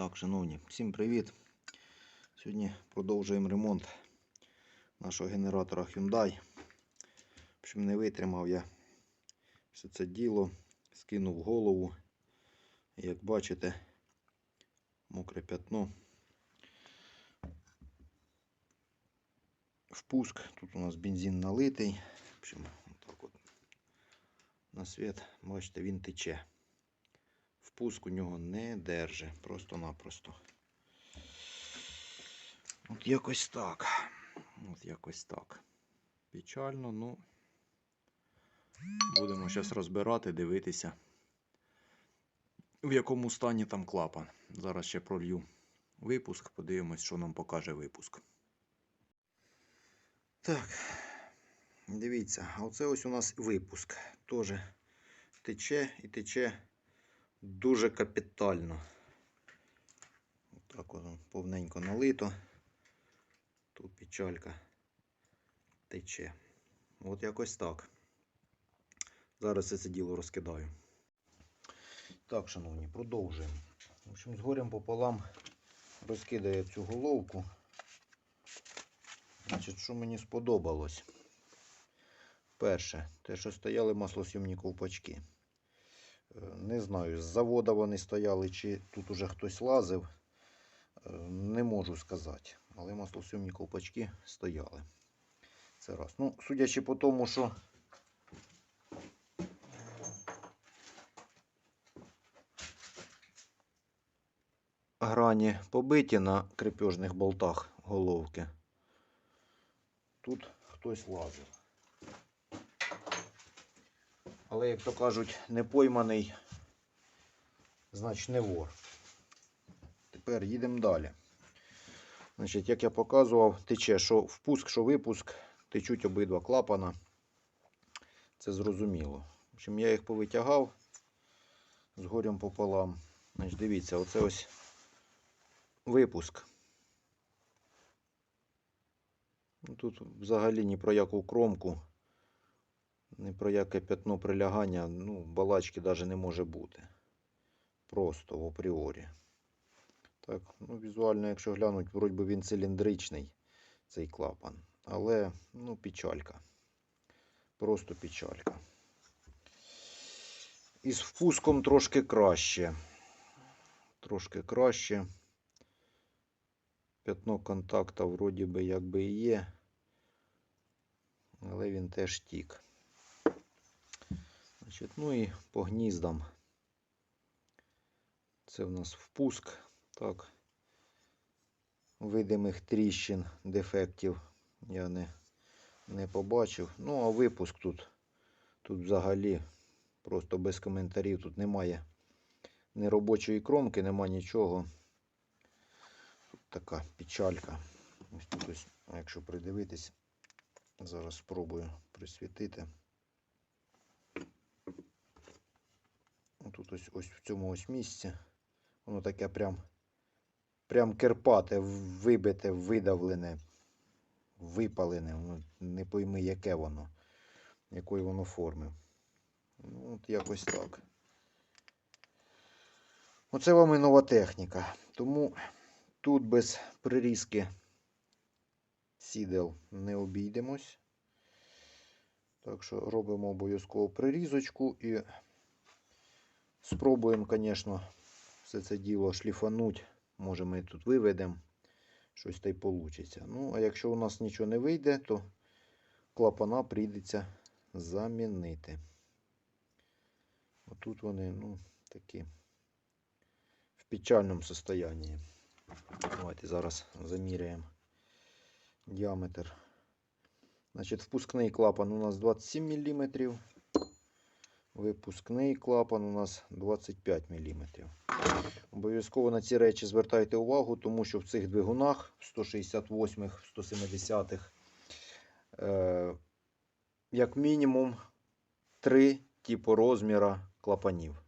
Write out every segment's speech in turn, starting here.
Так, шановні, всім привіт. Сьогодні продовжуємо ремонт нашого генератора Hyundai. В не витримав я все це діло, скинув голову. Як бачите, мокре пятно. Впуск. Тут у нас бензин налитий. В так от на світ, бачите, він тече. Впуск у нього не держи, просто-напросто. От якось так. От якось так. Печально, ну. Будемо зараз розбирати, дивитися, в якому стані там клапан. Зараз ще пролью випуск, подивимось, що нам покаже випуск. Так, дивіться, оце ось у нас випуск. Теж тече і тече дуже капітально. Так воно повненько налито. Тут печалька тече. От якось так. Зараз я це діло розкидаю. Так, шановні, продовжуємо. В общем, з горем пополам розкидаю цю головку. Значить, що мені сподобалось? Перше, те, що стояли маслосйомні ковпачки. Не знаю, з завода вони стояли, чи тут уже хтось лазив. Е, Не можу сказати. Але маслосйомні ковпачки стояли. Це раз. Ну, судячи по тому, що грані побиті на крепежних болтах головки. Тут хтось лазив. Але, як то кажуть, не пойманий, значить не вор. Тепер їдемо далі. Значить, як я показував, тече, що впуск, що випуск, течуть обидва клапана. Це зрозуміло. В общем, я їх повитягав з горем пополам. Значить, дивіться, оце ось випуск. Ну, Тут взагалі ні про яку кромку, ні про яке п'ятно прилягання, ну, балачки навіть не може бути. Просто в апріорі. Так, ну, візуально, якщо глянуть, вроді би він циліндричний, цей клапан. Але, ну, печалька. Просто печалька. Із впуском трошки краще. Трошки краще. П'ятно контакта вроді би якби і є. Але він теж тік. Значить, ну і по гніздам. Це в нас впуск. Так. Видимих тріщин, дефектів я не, не побачив. Ну, а випуск тут, тут взагалі просто без коментарів. Тут немає ні робочої кромки, нема нічого. Тут така печалька. Ось тут ось, якщо придивитись, зараз спробую присвітити. Тут ось, ось в цьому ось місці. Воно таке прям, прям керпате, вибите, видавлене, випалене. Воно не пойми, яке воно, якої воно форми. Ну, от якось так. Оце вам і нова техніка. Тому тут без прирізки сідел не обійдемось. Так що робимо обов'язково прирізочку і спробуємо, звісно, все це діло шліфануть. Може ми тут виведемо щось та й вийде. Ну, а якщо у нас нічого не вийде, то клапана прийдеться замінити. Отут вони, ну, такі в печальному состоянии. Давайте зараз заміряємо діаметр. Значить, впускний клапан у нас 27 мм. Випускний клапан у нас 25 мм. Обов'язково на ці речі звертайте увагу, тому що в цих двигунах 168-х, 170-х, е, як мінімум, три типу розміра клапанів.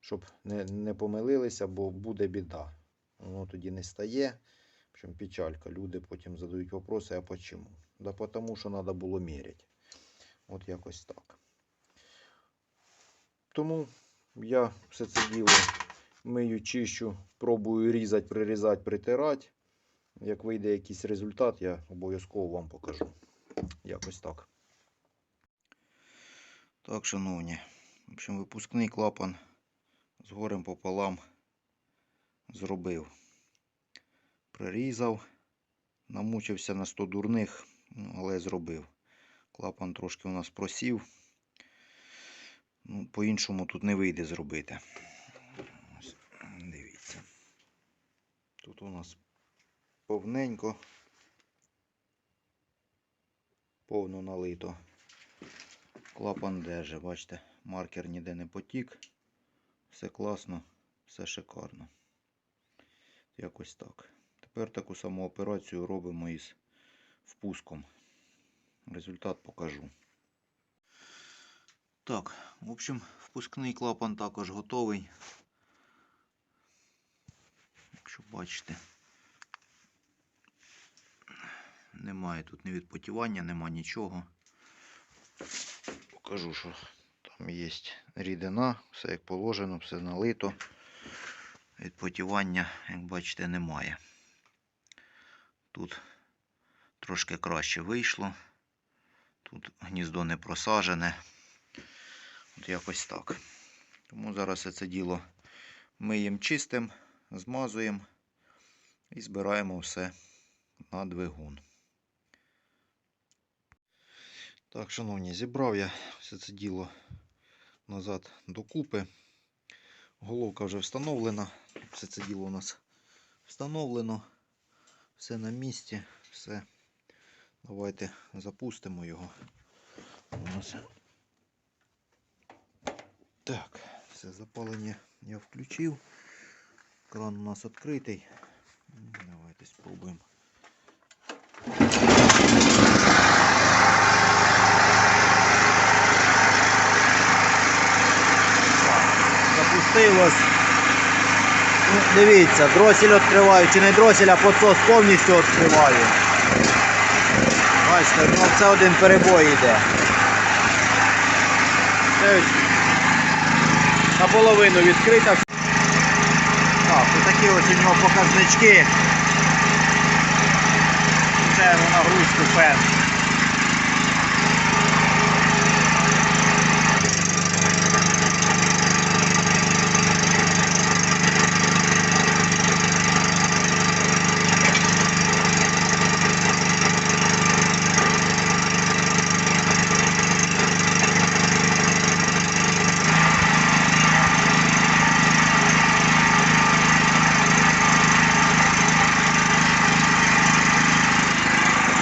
Щоб не, не помилилися, бо буде біда. Воно тоді не стає. В общем, печалька. Люди потім задають вопроси, а почему? Да потому що треба було міряти. От якось так. Тому я все це діло Мию, чищу, пробую різати, прирізати, притирати. Як вийде якийсь результат, я обов'язково вам покажу. Якось так. Так, шановні. В общем, випускний клапан з горем пополам зробив. Прирізав, намучився на 100 дурних, але зробив. Клапан трошки у нас просів. Ну, по-іншому тут не вийде зробити. Ось, дивіться. Тут у нас повненько. Повно налито. Клапан держи, бачите, маркер ніде не потік. Все класно, все шикарно. Якось так. Тепер таку саму операцію робимо із впуском. Результат покажу. Так, в общем, впускний клапан також готовий. Якщо бачите, немає тут ні відпотівання, нема нічого. Покажу, що там є рідина, все як положено, все налито. Відпотівання, як бачите, немає. Тут трошки краще вийшло. Тут гніздо не просажене. От якось так. Тому зараз це діло миємо чистим, змазуємо і збираємо все на двигун. Так, шановні, зібрав я все це діло назад докупи. Головка вже встановлена. Все це діло у нас встановлено. Все на місці, все. Давайте запустимо його. У нас. Так, все, запалення я включив. Кран у нас відкритий. Давайте спробуємо. Запустилось. Ну, дивіться, дросель відкриваю, чи не дросель, а подсос повністю відкриваю. Бачите, ну це один перебой йде. Наполовину відкрита. Так, отакі ось у нього показнички. Це на нагрузку фен.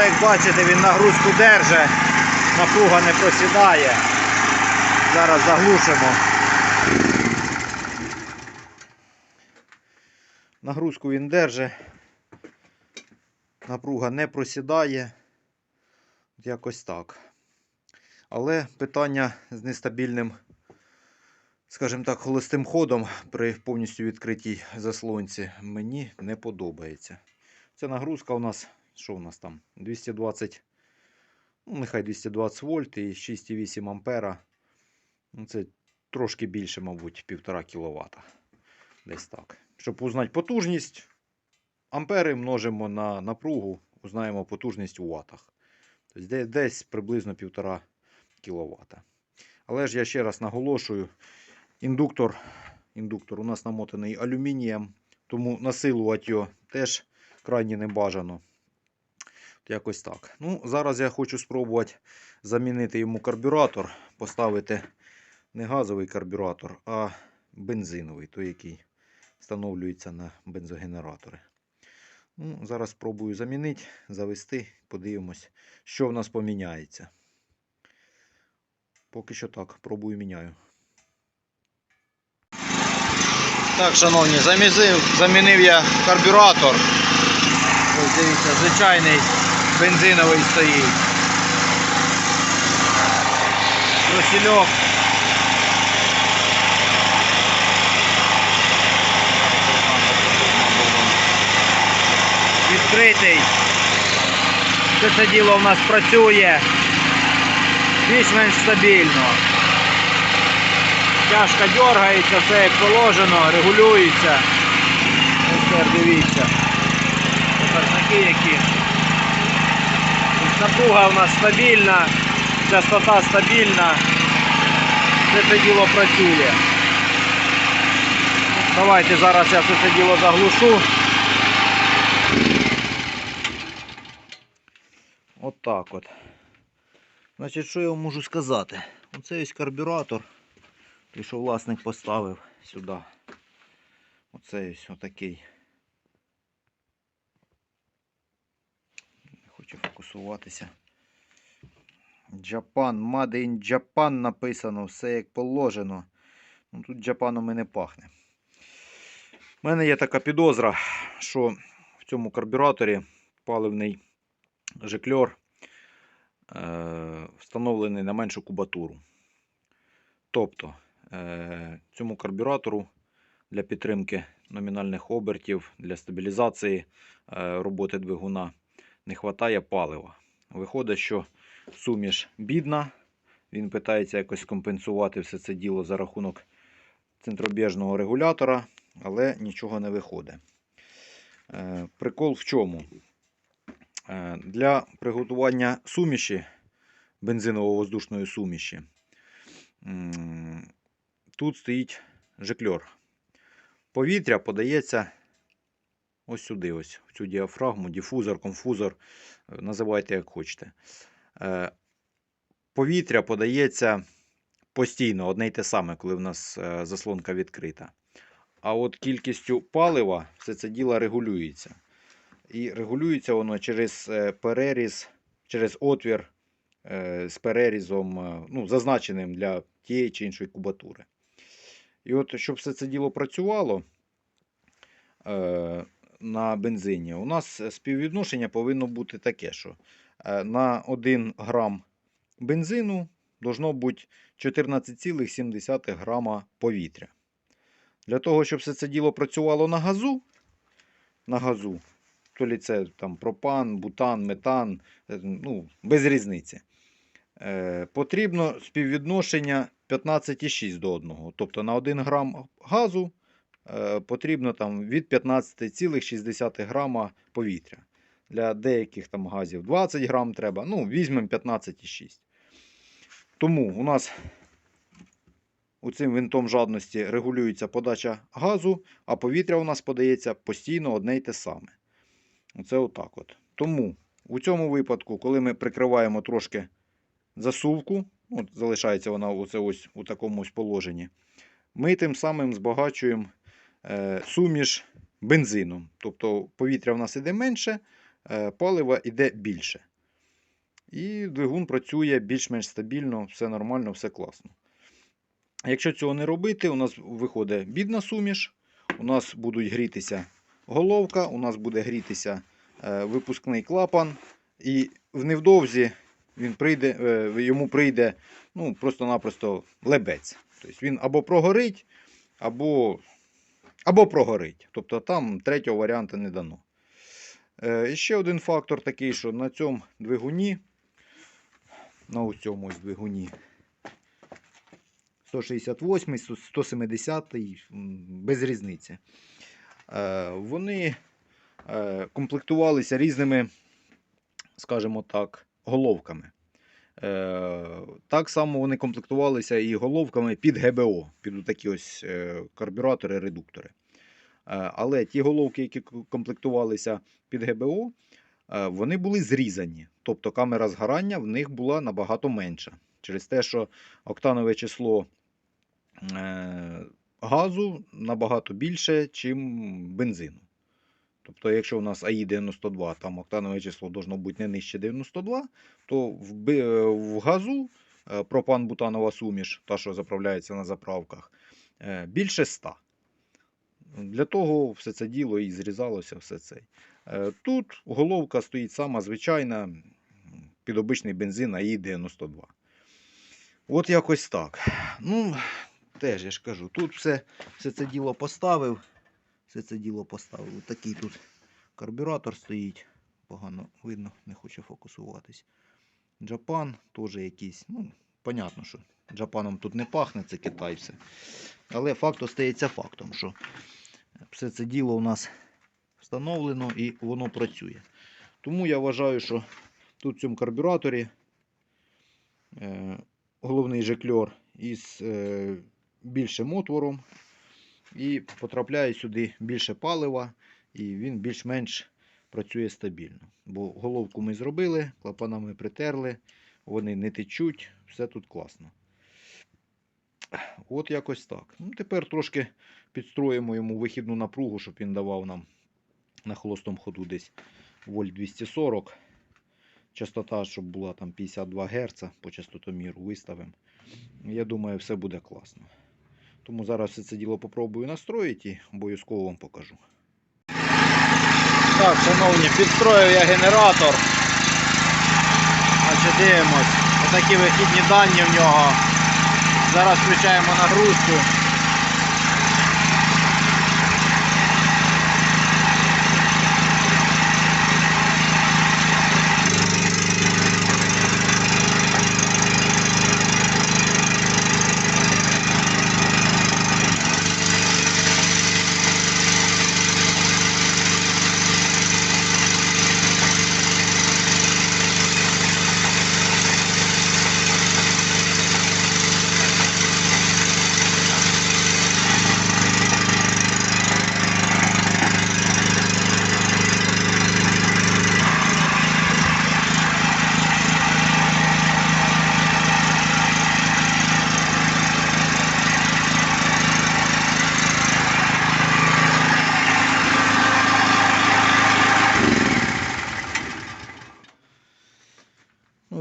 Як бачите, він нагрузку держить, напруга не просідає. Зараз заглушимо. Нагрузку він держить. Напруга не просідає. Якось так. Але питання з нестабільним, скажімо так, холостим ходом при повністю відкритій заслонці мені не подобається. Ця нагрузка у нас що у нас там? 220, ну, нехай 220 вольт і 6,8 ампера. Ну, це трошки більше, мабуть, 1,5 кВт. Десь так. Щоб узнати потужність, ампери множимо на напругу, узнаємо потужність у ватах. Тобто десь приблизно 1,5 кВт. Але ж я ще раз наголошую, індуктор, індуктор у нас намотаний алюмінієм, тому насилувати його теж крайні не бажано. Якось так. Ну, Зараз я хочу спробувати замінити йому карбюратор, поставити не газовий карбюратор, а бензиновий, той, який встановлюється на бензогенератори. Ну, Зараз спробую замінити, завести, подивимось, що в нас поміняється. Поки що так, пробую міняю. Так, шановні, замінив, замінив я карбюратор. Ось дивіться, звичайний бензиновий стоїть. Кросільок. Відкритий. Все це діло в нас працює більш-менш стабільно. Тяжко дергається, все як положено, регулюється. Ось дивіться. Показники які. Напруга у нас стабільна, частота стабільна. Все це діло працює. Давайте зараз я все це діло заглушу. От так от. Значить, що я вам можу сказати? Оце ось карбюратор, що власник поставив сюди. Оце ось отакий. Не хочу фокусуватися. Japan, Made in Japan написано, все як положено. Ну, тут Джапаном і не пахне. У мене є така підозра, що в цьому карбюраторі паливний жикльор е, встановлений на меншу кубатуру. Тобто е, цьому карбюратору для підтримки номінальних обертів, для стабілізації е, роботи двигуна не вистачає палива. Виходить, що суміш бідна, він питається якось компенсувати все це діло за рахунок центробіжного регулятора, але нічого не виходить. Е, Прикол в чому? Е, Для приготування суміші, бензиново-воздушної суміші, тут стоїть жикльор. Повітря подається ось сюди, ось, в цю діафрагму, дифузор, конфузор, е, називайте як хочете. Е, Повітря подається постійно, одне й те саме, коли в нас е, заслонка відкрита. А от кількістю палива все це діло регулюється. І регулюється воно через переріз, через отвір з перерізом, ну, зазначеним для тієї чи іншої кубатури. І от, щоб все це діло працювало на бензині, у нас співвідношення повинно бути таке, що е, на 1 грам бензину должно бути 14,7 грама повітря. Для того, щоб все це діло працювало на газу, на газу, то лі це там пропан, бутан, метан, е, ну, без різниці. Е, потрібно співвідношення 15,6 до 1. Тобто на 1 грам газу е, потрібно там від 15,6 грама повітря. Для деяких там газів 20 грам треба. Ну, візьмемо 15,6. Тому у нас цим винтом жадності регулюється подача газу, а повітря у нас подається постійно одне й те саме. Оце отак от. Тому у цьому випадку, коли ми прикриваємо трошки засувку, от залишається вона оце ось у такому ось положенні, ми тим самим збагачуємо е, суміш бензином. Тобто повітря в нас іде менше, е, палива йде більше. І двигун працює більш-менш стабільно, все нормально, все класно. Якщо цього не робити, у нас виходить бідна суміш, у нас будуть грітися головка, у нас буде грітися е, випускний клапан, і невдовзі він прийде, е, йому прийде ну, просто-напросто лебець. Тобто він або прогорить, або, або прогорить. Тобто там третього варіанту не дано. Е, і ще один фактор такий, що на цьому двигуні, на ось цьому двигуні, 168, 170, м, без різниці. Е, Вони е, комплектувалися різними, скажімо так, головками. Е, Так само вони комплектувалися і головками під ГБО, під такі ось е, карбюратори-редуктори. Е, Але ті головки, які комплектувалися під ГБО, вони були зрізані. Тобто камера згорання в них була набагато менша. Через те, що октанове число газу набагато більше, ніж бензину. Тобто, якщо у нас АІ 92, там октанове число должно бути не нижче 92, то в, е, газу е, пропан-бутанова суміш, та, що заправляється на заправках, е, більше 100. Для того все це діло і зрізалося все це. Тут головка стоїть сама звичайна, під обичний бензин АІ 92. От якось так. Ну, теж я ж кажу, тут все, все це діло поставив. Все це діло поставив. Ось такий тут карбюратор стоїть. Погано видно, не хоче фокусуватись. Джапан теж якийсь. Ну, понятно, що Джапаном тут не пахне, це Китай все. Але факт остається фактом, що все це діло у нас встановлено і воно працює. Тому я вважаю, що тут в цьому карбюраторі е, головний жикльор із е, більшим отвором і потрапляє сюди більше палива, і він більш-менш працює стабільно. Бо головку ми зробили, клапанами притерли, вони не течуть, все тут класно. От якось так. Ну, тепер трошки підстроїмо йому вихідну напругу, щоб він давав нам на холостому ходу десь вольт 240. Частота, щоб була там 52 Гц по частотоміру виставимо. Я думаю, все буде класно. Тому зараз все це діло попробую настроїти і обов'язково вам покажу. Так, шановні, підстроїв я генератор. Значить, дивимось. Отакі вихідні дані в нього. Зараз включаємо нагрузку.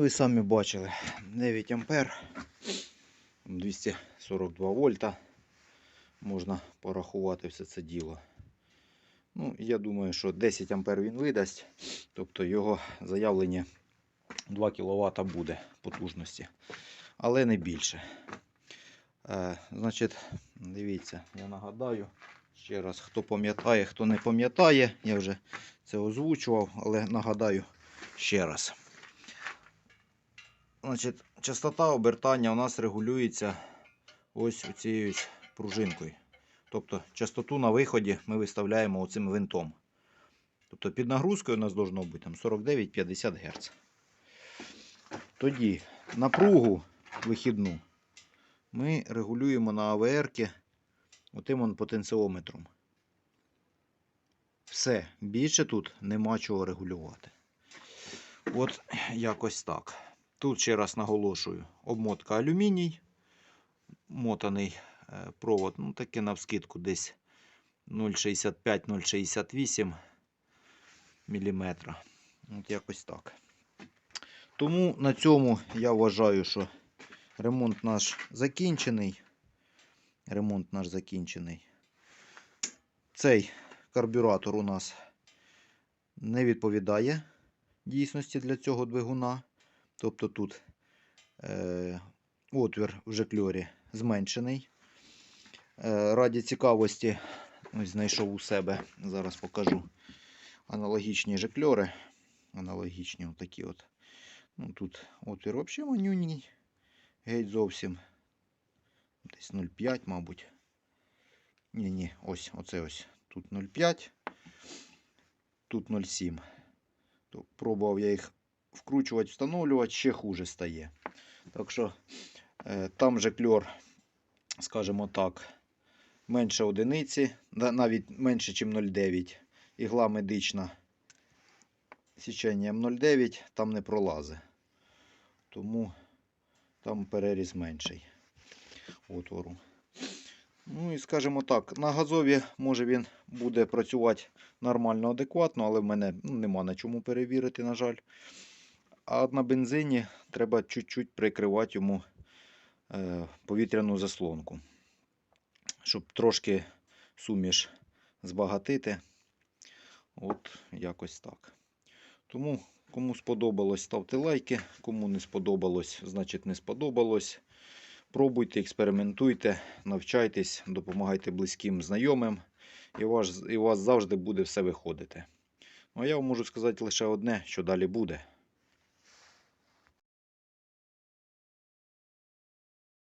Ви самі бачили, 9 ампер, 242 вольта. Можна порахувати все це діло. Ну, я думаю, що 10 ампер він видасть. Тобто його заявлення 2 кВт буде потужності. Але не більше. Е, значить, дивіться, я нагадаю. Ще раз, хто пам'ятає, хто не пам'ятає, я вже це озвучував, але нагадаю ще раз. Значить, частота обертання у нас регулюється ось цією пружинкою. Тобто частоту на виході ми виставляємо оцим винтом. Тобто під нагрузкою у нас должно бути 49-50 Гц. Тоді напругу вихідну ми регулюємо на АВР отим потенціометром. Все, більше тут нема чого регулювати. От якось так. Тут ще раз наголошую, обмотка алюміній, мотаний е, провод, ну таке навскидку десь 0,65-0,68 мм. От якось так. Тому на цьому я вважаю, що ремонт наш закінчений. Ремонт наш закінчений. Цей карбюратор у нас не відповідає дійсності для цього двигуна. Тобто тут е, отвір в жекльорі зменшений. Е, раді цікавості, ось знайшов у себе, зараз покажу аналогічні жекльори. Аналогічні отакі от. Ну, тут отвір взагалі манюній. Геть зовсім. Десь 0,5, мабуть. Ні, ні, ось, оце ось. Тут 0,5, тут 0,7. Пробував я їх вкручувати, встановлювати, ще хуже стає. Так що е, там же кльор, скажімо так, менше одиниці, навіть менше, ніж 0,9. Ігла медична січенням 0,9 там не пролазить. Тому там переріз менший отвору. Ну і скажімо так, на газові може він буде працювати нормально, адекватно, але в мене ну, нема на чому перевірити, на жаль. А на бензині треба чуть-чуть прикривати йому е, повітряну заслонку, щоб трошки суміш збагатити. От якось так. Тому, кому сподобалось, ставте лайки. Кому не сподобалось, значить не сподобалось. Пробуйте, експериментуйте, навчайтесь, допомагайте близьким знайомим, і у вас, і у вас завжди буде все виходити. Ну, а я вам можу сказати лише одне, що далі буде.